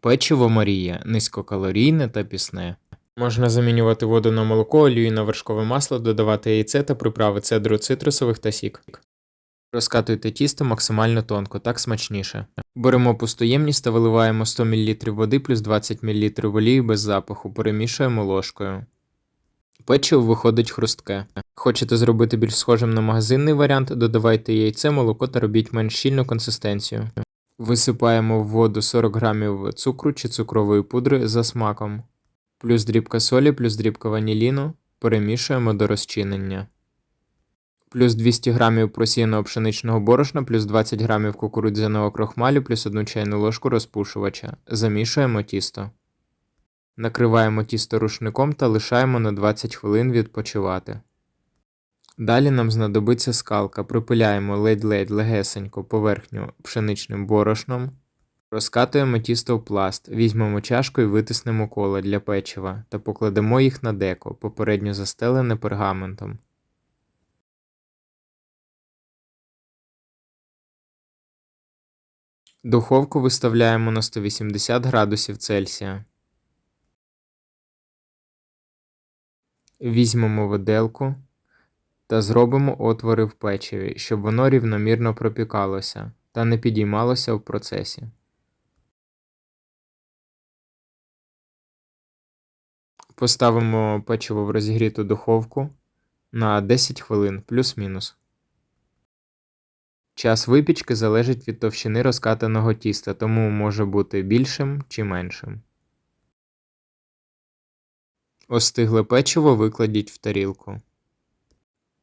Печиво Марія низькокалорійне та пісне. Можна замінювати воду на молоко, олію на вершкове масло, додавати яйце та приправи цедру цитрусових та сік. Розкатуйте тісто максимально тонко, так смачніше. Беремо пусту ємність та виливаємо 100 мл води плюс 20 мл олії без запаху, перемішуємо ложкою. Печиво виходить хрустке. Хочете зробити більш схожим на магазинний варіант, додавайте яйце, молоко та робіть менш щільну консистенцію. Висипаємо в воду 40 грамів цукру чи цукрової пудри за смаком, плюс дрібка солі, плюс дрібка ваніліну, перемішуємо до розчинення. Плюс 200 грамів просіяного пшеничного борошна, плюс 20 грамів кукурудзяного крохмалю, плюс 1 чайну ложку розпушувача. Замішуємо тісто. Накриваємо тісто рушником та лишаємо на 20 хвилин відпочивати. Далі нам знадобиться скалка. Припиляємо ледь-ледь легесенько поверхню пшеничним борошном. Розкатуємо тісто в пласт, візьмемо чашку і витиснемо коло для печива та покладемо їх на деко, попередньо застелене пергаментом. Духовку виставляємо на 180 градусів Цельсія. Візьмемо виделку та зробимо отвори в печиві, щоб воно рівномірно пропікалося та не підіймалося в процесі. Поставимо печиво в розігріту духовку на 10 хвилин плюс-мінус. Час випічки залежить від товщини розкатаного тіста, тому може бути більшим чи меншим. Остигле печиво викладіть в тарілку.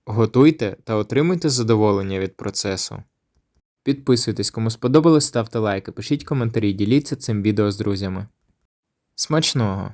Готуйте та отримуйте задоволення від процесу. Підписуйтесь, кому сподобалось, ставте лайки, пишіть коментарі, діліться цим відео з друзями. Смачного!